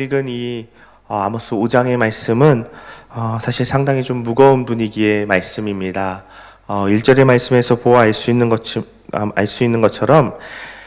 읽은 이 어, 아모스 5장의 말씀은 어, 사실 상당히 좀 무거운 분위기의 말씀입니다. 어, 1절의 말씀에서 보아 알 수 있는 것, 알수 있는 것처럼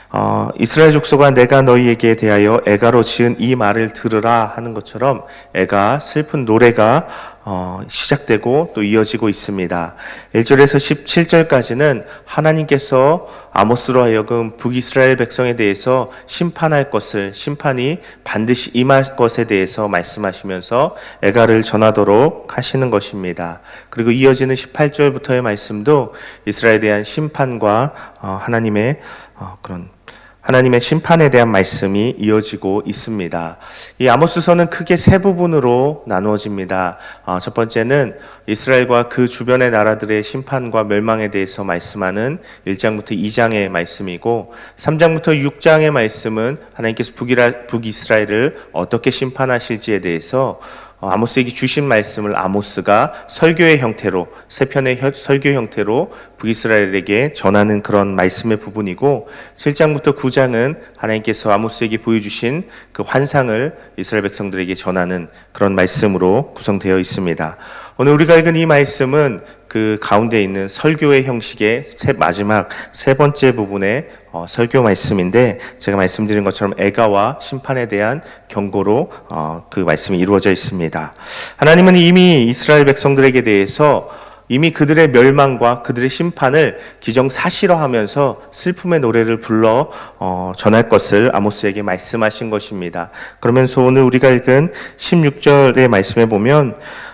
어, 이스라엘 족속아 내가 너희에게 대하여 애가로 지은 이 말을 들으라 하는 것처럼 애가 슬픈 노래가 어, 시작되고 또 이어지고 있습니다. 1절에서 17절까지는 하나님께서 아모스로 하여금 북이스라엘 백성에 대해서 심판할 것을 심판이 반드시 임할 것에 대해서 말씀하시면서 애가를 전하도록 하시는 것입니다. 그리고 이어지는 18절부터의 말씀도 이스라엘에 대한 심판과 어, 하나님의 어, 그런 하나님의 심판에 대한 말씀이 이어지고 있습니다. 이 아모스서는 크게 세 부분으로 나누어집니다. 어, 첫 번째는 이스라엘과 그 주변의 나라들의 심판과 멸망에 대해서 말씀하는 1장부터 2장의 말씀이고 3장부터 6장의 말씀은 하나님께서 북이스라엘을 어떻게 심판하실지에 대해서 어, 아모스에게 주신 말씀을 아모스가 설교의 형태로 세 편의 설교 형태로 북이스라엘에게 전하는 그런 말씀의 부분이고 7장부터 9장은 하나님께서 아모스에게 보여주신 그 환상을 이스라엘 백성들에게 전하는 그런 말씀으로 구성되어 있습니다. 오늘 우리가 읽은 이 말씀은 그 가운데 있는 설교의 형식의 마지막 세 번째 부분의 어, 설교 말씀인데 제가 말씀드린 것처럼 애가와 심판에 대한 경고로 어, 그 말씀이 이루어져 있습니다. 하나님은 이미 이스라엘 백성들에게 대해서 이미 그들의 멸망과 그들의 심판을 기정사실화하면서 슬픔의 노래를 불러 어, 전할 것을 아모스에게 말씀하신 것입니다. 그러면서 오늘 우리가 읽은 16절의 말씀에 보면 어,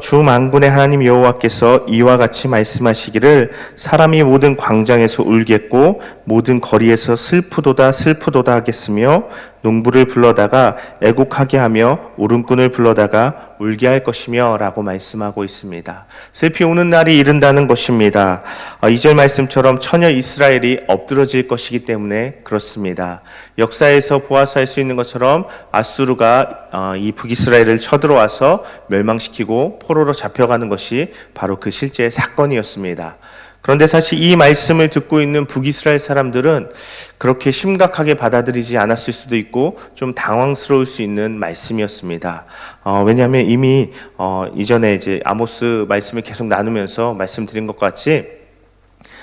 주만군의 하나님 여호와께서 이와 같이 말씀하시기를 사람이 모든 광장에서 울겠고 모든 거리에서 슬프도다 슬프도다 하겠으며 농부를 불러다가 애곡하게 하며 울음꾼을 불러다가 울게 할 것이며 라고 말씀하고 있습니다. 슬피 우는 날이 이른다는 것입니다. 어, 이절 말씀처럼 처녀 이스라엘이 엎드러질 것이기 때문에 그렇습니다. 역사에서 보아서 할 수 있는 것처럼 아수르가 어, 이 북이스라엘을 쳐들어와서 멸망시키고 포로로 잡혀가는 것이 바로 그 실제 사건이었습니다. 그런데 사실 이 말씀을 듣고 있는 북이스라엘 사람들은 그렇게 심각하게 받아들이지 않았을 수도 있고 좀 당황스러울 수 있는 말씀이었습니다. 어, 왜냐하면 이미 어, 이전에 이제 아모스 말씀을 계속 나누면서 말씀드린 것 같이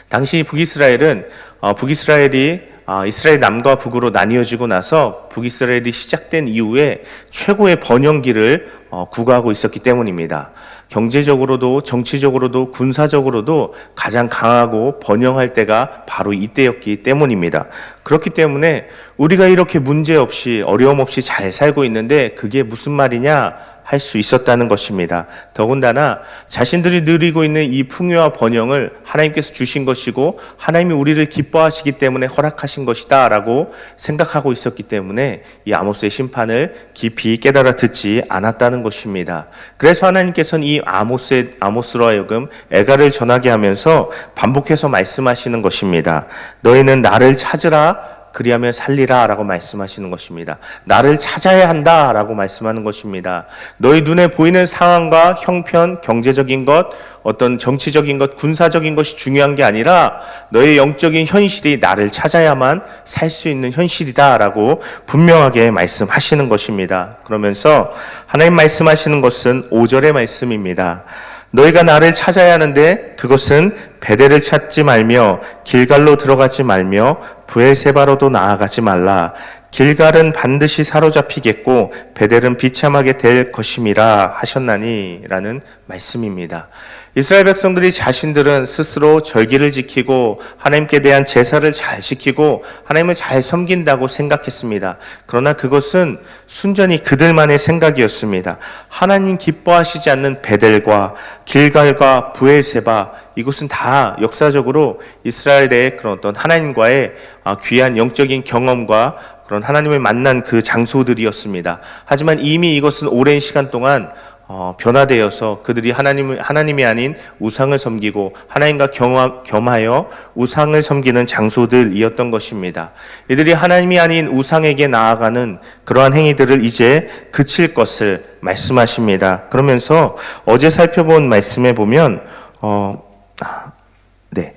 당시 북이스라엘은 어, 북이스라엘이 아, 이스라엘 남과 북으로 나뉘어지고 나서 북이스라엘이 시작된 이후에 최고의 번영기를 어, 구가하고 있었기 때문입니다. 경제적으로도 정치적으로도 군사적으로도 가장 강하고 번영할 때가 바로 이때였기 때문입니다. 그렇기 때문에 우리가 이렇게 문제 없이 어려움 없이 잘 살고 있는데 그게 무슨 말이냐? 할 수 있었다는 것입니다. 더군다나 자신들이 누리고 있는 이 풍요와 번영을 하나님께서 주신 것이고 하나님이 우리를 기뻐하시기 때문에 허락하신 것이다라고 생각하고 있었기 때문에 이 아모스의 심판을 깊이 깨달아 듣지 않았다는 것입니다. 그래서 하나님께서는 이 아모스의 아모스로 하여금 애가를 전하게 하면서 반복해서 말씀하시는 것입니다. 너희는 나를 찾으라 그리하면 살리라 라고 말씀하시는 것입니다. 나를 찾아야 한다 라고 말씀하는 것입니다. 너희 눈에 보이는 상황과 형편, 경제적인 것, 어떤 정치적인 것, 군사적인 것이 중요한 게 아니라 너의 영적인 현실이 나를 찾아야만 살 수 있는 현실이다 라고 분명하게 말씀하시는 것입니다. 그러면서 하나님 말씀하시는 것은 5절의 말씀입니다. 너희가 나를 찾아야 하는데 그것은 베델을 찾지 말며 길갈로 들어가지 말며 부엘세바로도 나아가지 말라. 길갈은 반드시 사로잡히겠고 베델은 비참하게 될 것임이라 하셨나니라는 말씀입니다. 이스라엘 백성들이 자신들은 스스로 절기를 지키고 하나님께 대한 제사를 잘 지키고 하나님을 잘 섬긴다고 생각했습니다. 그러나 그것은 순전히 그들만의 생각이었습니다. 하나님 기뻐하시지 않는 베델과 길갈과 부엘세바 이것은 다 역사적으로 이스라엘의 그런 어떤 하나님과의 아, 귀한 영적인 경험과 그런 하나님을 만난 그 장소들이었습니다. 하지만 이미 이것은 오랜 시간 동안 어, 변화되어서 그들이 하나님을 하나님이 아닌 우상을 섬기고 하나님과 경화, 겸하여 우상을 섬기는 장소들이었던 것입니다. 이들이 하나님이 아닌 우상에게 나아가는 그러한 행위들을 이제 그칠 것을 말씀하십니다. 그러면서 어제 살펴본 말씀에 보면 어, 네.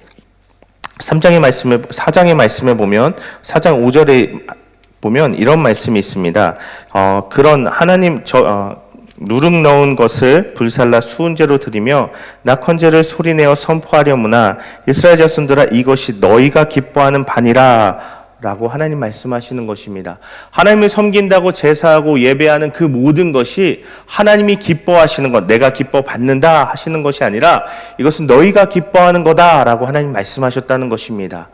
3장의 말씀에 4장의 말씀에 보면 4장 5절에 보면 이런 말씀이 있습니다. 어, 그런 하나님 저 어, 누룩 넣은 것을 불살라 수은제로 드리며 낙헌제를 소리내어 선포하려무나 이스라엘 자손들아 이것이 너희가 기뻐하는 반이라 라고 하나님 말씀하시는 것입니다. 하나님을 섬긴다고 제사하고 예배하는 그 모든 것이 하나님이 기뻐하시는 것, 내가 기뻐 받는다 하시는 것이 아니라 이것은 너희가 기뻐하는 거다라고 하나님 말씀하셨다는 것입니다.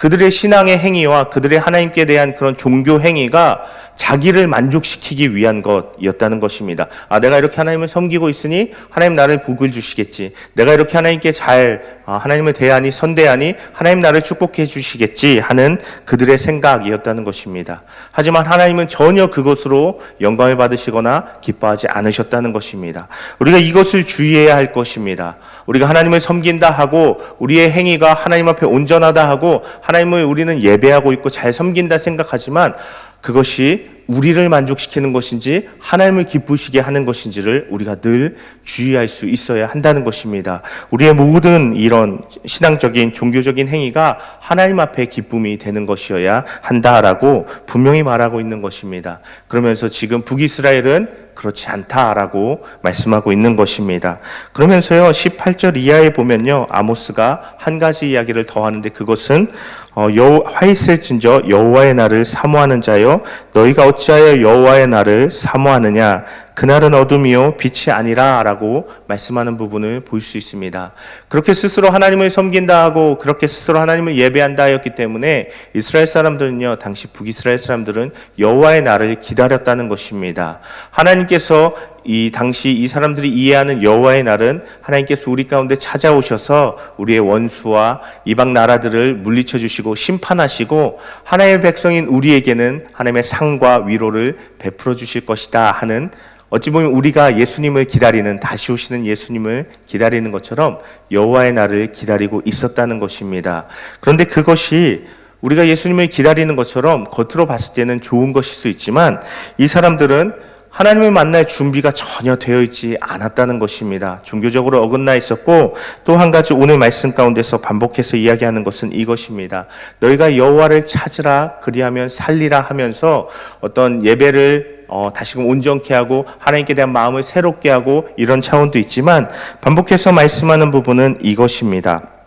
그들의 신앙의 행위와 그들의 하나님께 대한 그런 종교 행위가 자기를 만족시키기 위한 것이었다는 것입니다. 아, 내가 이렇게 하나님을 섬기고 있으니 하나님 나를 복을 주시겠지. 내가 이렇게 하나님께 잘 아, 하나님을 대하니 선대하니 하나님 나를 축복해 주시겠지 하는 그들의 생각이었다는 것입니다. 하지만 하나님은 전혀 그것으로 영광을 받으시거나 기뻐하지 않으셨다는 것입니다. 우리가 이것을 주의해야 할 것입니다. 우리가 하나님을 섬긴다 하고 우리의 행위가 하나님 앞에 온전하다 하고 하나님을 우리는 예배하고 있고 잘 섬긴다 생각하지만 그것이 우리를 만족시키는 것인지 하나님을 기쁘시게 하는 것인지를 우리가 늘 주의할 수 있어야 한다는 것입니다. 우리의 모든 이런 신앙적인 종교적인 행위가 하나님 앞에 기쁨이 되는 것이어야 한다라고 분명히 말하고 있는 것입니다. 그러면서 지금 북이스라엘은 그렇지 않다라고 말씀하고 있는 것입니다. 그러면서요, 18절 이하에 보면요, 아모스가 한 가지 이야기를 더 하는데 그것은 어, 여 화이셀진저 여호와의 날을 사모하는 자여 너희가 어찌하여 여호와의 날을 사모하느냐 그날은 어둠이요 빛이 아니라라고 말씀하는 부분을 볼 수 있습니다. 그렇게 스스로 하나님을 섬긴다 하고 그렇게 스스로 하나님을 예배한다 하였기 때문에 이스라엘 사람들은요 당시 북이스라엘 사람들은 여호와의 날을 기다렸다는 것입니다. 하나님께서 이 당시 이 사람들이 이해하는 여호와의 날은 하나님께서 우리 가운데 찾아오셔서 우리의 원수와 이방 나라들을 물리쳐 주시고 심판하시고 하나님의 백성인 우리에게는 하나님의 상과 위로를 베풀어 주실 것이다 하는 어찌 보면 우리가 예수님을 기다리는 다시 오시는 예수님을 기다리는 것처럼 여호와의 날을 기다리고 있었다는 것입니다. 그런데 그것이 우리가 예수님을 기다리는 것처럼 겉으로 봤을 때는 좋은 것일 수 있지만 이 사람들은 하나님을 만날 준비가 전혀 되어 있지 않았다는 것입니다. 종교적으로 어긋나 있었고 또 한 가지 오늘 말씀 가운데서 반복해서 이야기하는 것은 이것입니다. 너희가 여호와를 찾으라 그리하면 살리라 하면서 어떤 예배를 어, 다시금 온전케 하고 하나님께 대한 마음을 새롭게 하고 이런 차원도 있지만 반복해서 말씀하는 부분은 이것입니다.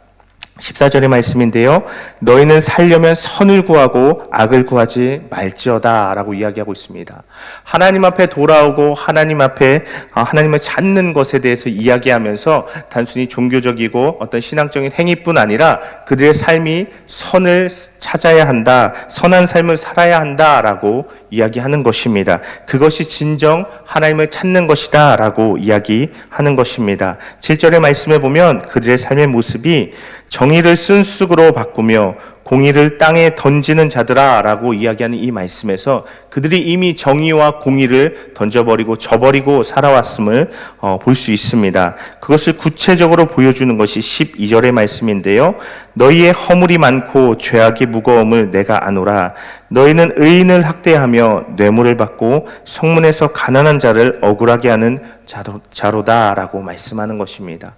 14절의 말씀인데요. 너희는 살려면 선을 구하고 악을 구하지 말지어다 라고 이야기하고 있습니다. 하나님 앞에 돌아오고 하나님 앞에 아, 하나님을 찾는 것에 대해서 이야기하면서 단순히 종교적이고 어떤 신앙적인 행위뿐 아니라 그들의 삶이 선을 찾아야 한다. 선한 삶을 살아야 한다. 라고 이야기하는 것입니다. 그것이 진정 하나님을 찾는 것이다. 라고 이야기하는 것입니다. 7절의 말씀에 보면 그들의 삶의 모습이 정의를 쓴쑥으로 바꾸며 공의를 땅에 던지는 자들아 라고 이야기하는 이 말씀에서 그들이 이미 정의와 공의를 던져버리고 저버리고 살아왔음을 어, 볼수 있습니다. 그것을 구체적으로 보여주는 것이 12절의 말씀인데요. 너희의 허물이 많고 죄악의 무거움을 내가 아노라. 너희는 의인을 학대하며 뇌물을 받고 성문에서 가난한 자를 억울하게 하는 자로, 자로 다라고 말씀하는 것입니다.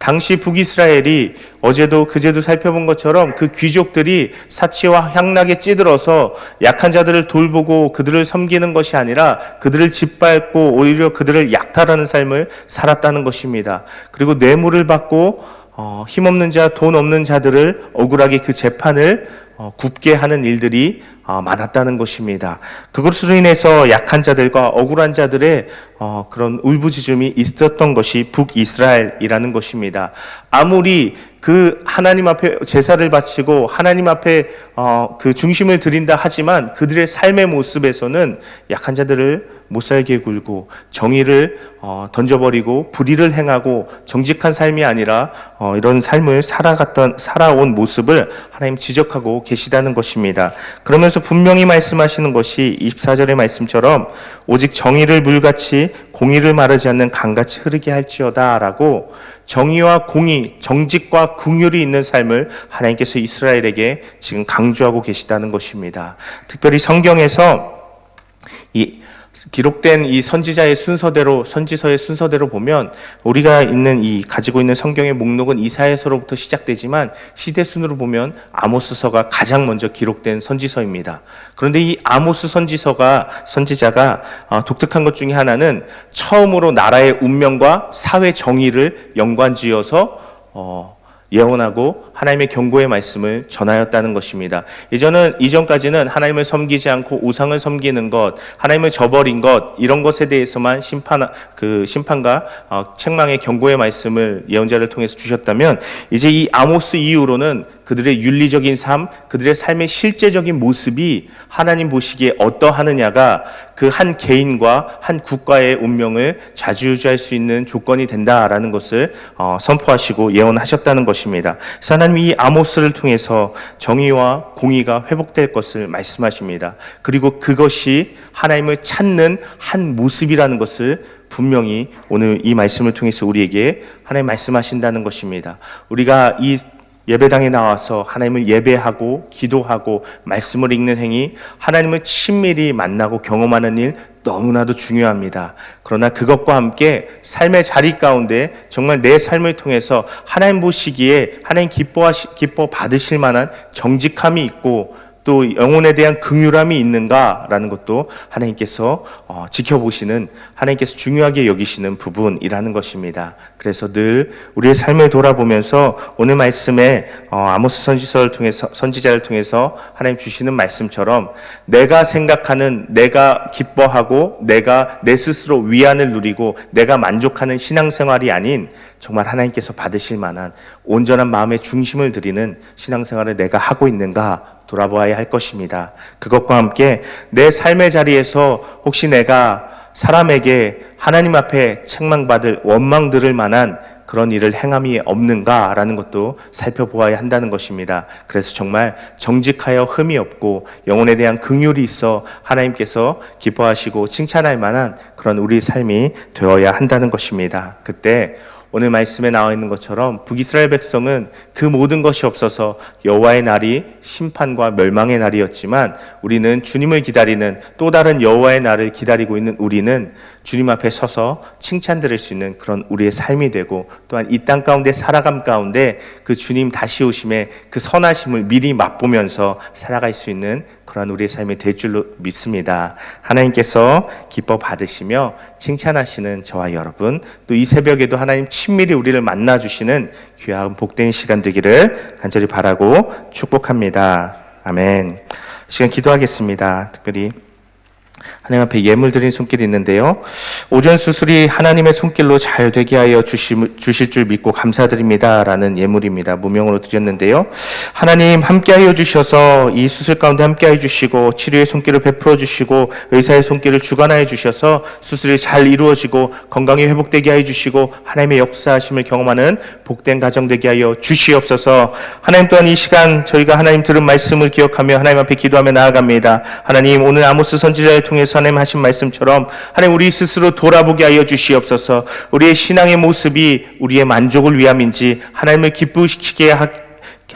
당시 북이스라엘이 어제도 그제도 살펴본 것처럼 그 귀족들이 사치와 향락에 찌들어서 약한 자들을 돌보고 그들을 섬기는 것이 아니라 그들을 짓밟고 오히려 그들을 약탈하는 삶을 살았다는 것입니다. 그리고 뇌물을 받고 어, 힘없는 자, 돈 없는 자들을 억울하게 그 재판을 어, 굽게 하는 일들이 어, 많았다는 것입니다. 그것으로 인해서 약한 자들과 억울한 자들의 어, 그런 울부짖음이 있었던 것이 북이스라엘이라는 것입니다. 아무리 그 하나님 앞에 제사를 바치고 하나님 앞에 어, 그 중심을 드린다 하지만 그들의 삶의 모습에서는 약한 자들을 못 살게 굴고 정의를 어, 던져버리고 불의를 행하고 정직한 삶이 아니라 어, 이런 삶을 살아갔던 살아온 모습을 하나님 지적하고 계시다는 것입니다. 그러면서 분명히 말씀하시는 것이 24절의 말씀처럼 오직 정의를 물같이 공의를 마르지 않는 강같이 흐르게 할지어다라고 정의와 공의, 정직과 궁율이 있는 삶을 하나님께서 이스라엘에게 지금 강조하고 계시다는 것입니다. 특별히 성경에서 이 기록된 이 선지자의 순서대로 선지서의 순서대로 보면 우리가 있는 이 가지고 있는 성경의 목록은 이사야서로부터 시작되지만 시대 순으로 보면 아모스서가 가장 먼저 기록된 선지서입니다. 그런데 이 아모스 선지서가 선지자가 어, 독특한 것 중에 하나는 처음으로 나라의 운명과 사회 정의를 연관지어서 어, 예언하고 하나님의 경고의 말씀을 전하였다는 것입니다. 이전은 이전까지는 하나님을 섬기지 않고 우상을 섬기는 것, 하나님을 저버린 것 이런 것에 대해서만 심판 그 심판과 어, 책망의 경고의 말씀을 예언자를 통해서 주셨다면 이제 이 아모스 이후로는 그들의 윤리적인 삶, 그들의 삶의 실제적인 모습이 하나님 보시기에 어떠하느냐가 그 한 개인과 한 국가의 운명을 좌지우지할 수 있는 조건이 된다라는 것을 어, 선포하시고 예언하셨다는 것입니다. 하나님이 이 아모스를 통해서 정의와 공의가 회복될 것을 말씀하십니다. 그리고 그것이 하나님을 찾는 한 모습이라는 것을 분명히 오늘 이 말씀을 통해서 우리에게 하나님 말씀하신다는 것입니다. 우리가 이 예배당에 나와서 하나님을 예배하고 기도하고 말씀을 읽는 행위, 하나님을 친밀히 만나고 경험하는 일 너무나도 중요합니다. 그러나 그것과 함께 삶의 자리 가운데 정말 내 삶을 통해서 하나님 보시기에 하나님 기뻐하시, 기뻐 받으실 만한 정직함이 있고 또 영혼에 대한 긍휼함이 있는가라는 것도 하나님께서 어, 지켜보시는 하나님께서 중요하게 여기시는 부분이라는 것입니다. 그래서 늘 우리의 삶을 돌아보면서 오늘 말씀에 어, 아모스 선지서를 통해서 선지자를 통해서 하나님 주시는 말씀처럼 내가 생각하는 내가 기뻐하고 내가 내 스스로 위안을 누리고 내가 만족하는 신앙생활이 아닌 정말 하나님께서 받으실 만한 온전한 마음의 중심을 드리는 신앙생활을 내가 하고 있는가 돌아보아야 할 것입니다. 그것과 함께 내 삶의 자리에서 혹시 내가 사람에게 하나님 앞에 책망받을 원망 들을 만한 그런 일을 행함이 없는가라는 것도 살펴보아야 한다는 것입니다. 그래서 정말 정직하여 흠이 없고 영혼에 대한 긍휼이 있어 하나님께서 기뻐하시고 칭찬할 만한 그런 우리 삶이 되어야 한다는 것입니다. 그때 오늘 말씀에 나와 있는 것처럼 북이스라엘 백성은 그 모든 것이 없어서 여호와의 날이 심판과 멸망의 날이었지만 우리는 주님을 기다리는 또 다른 여호와의 날을 기다리고 있는 우리는 주님 앞에 서서 칭찬 들을 수 있는 그런 우리의 삶이 되고 또한 이 땅 가운데 살아감 가운데 그 주님 다시 오심에 그 선하심을 미리 맛보면서 살아갈 수 있는 그러한 우리의 삶이 될 줄로 믿습니다. 하나님께서 기뻐 받으시며 칭찬하시는 저와 여러분, 또 이 새벽에도 하나님 친밀히 우리를 만나 주시는 귀한 복된 시간 되기를 간절히 바라고 축복합니다. 아멘. 시간 기도하겠습니다. 특별히 하나님 앞에 예물 드린 손길이 있는데요. 오전 수술이 하나님의 손길로 잘 되게 하여 주실, 줄 믿고 감사드립니다. 라는 예물입니다. 무명으로 드렸는데요. 하나님 함께 하여 주셔서 이 수술 가운데 함께 하여 주시고 치료의 손길을 베풀어 주시고 의사의 손길을 주관하여 주셔서 수술이 잘 이루어지고 건강이 회복되게 하여 주시고 하나님의 역사하심을 경험하는 복된 가정 되게 하여 주시옵소서 하나님 또한 이 시간 저희가 하나님 들은 말씀을 기억하며 하나님 앞에 기도하며 나아갑니다. 하나님 오늘 아모스 선지자를 통해서 하나님 하신 말씀처럼 하나님 우리 스스로 돌아보게 하여 주시옵소서. 우리의 신앙의 모습이 우리의 만족을 위함인지 하나님을 기쁘시게 하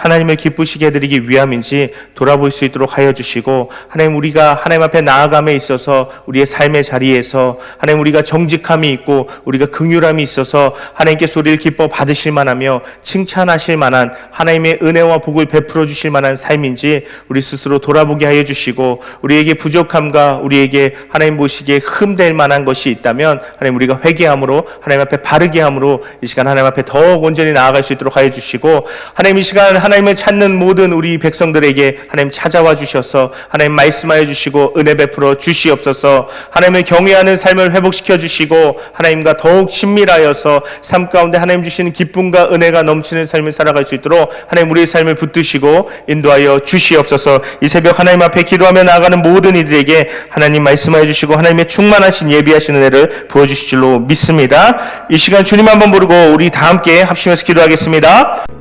하나님을 기쁘시게 해드리기 위함인지 돌아볼 수 있도록 하여 주시고 하나님 우리가 하나님 앞에 나아감에 있어서 우리의 삶의 자리에서 하나님 우리가 정직함이 있고 우리가 긍휼함이 있어서 하나님께서 우리를 기뻐 받으실 만하며 칭찬하실 만한 하나님의 은혜와 복을 베풀어 주실 만한 삶인지 우리 스스로 돌아보게 하여 주시고 우리에게 부족함과 우리에게 하나님 보시기에 흠될 만한 것이 있다면 하나님 우리가 회개함으로 하나님 앞에 바르게 함으로 이 시간 하나님 앞에 더욱 온전히 나아갈 수 있도록 하여 주시고 하나님 이 시간 하나님 을 찾는 모든 우리 백성들에게 하나님 찾아와 주셔서 하나님 말씀하여 주시고 은혜 베풀어 주시옵소서. 하나님을 경외하는 삶을 회복시켜 주시고 하나님과 더욱 친밀하여서 삶 가운데 하나님 주시는 기쁨과 은혜가 넘치는 삶을 살아갈 수 있도록 하나님 우리의 삶을 붙드시고 인도하여 주시옵소서. 이 새벽 하나님 앞에 기도하며 나아가는 모든 이들에게 하나님 말씀하여 주시고 하나님의 충만하신 예비하시는 은혜를 부어주실 줄로 믿습니다. 이 시간 주님 한번 부르고 우리 다 함께 합심해서 기도하겠습니다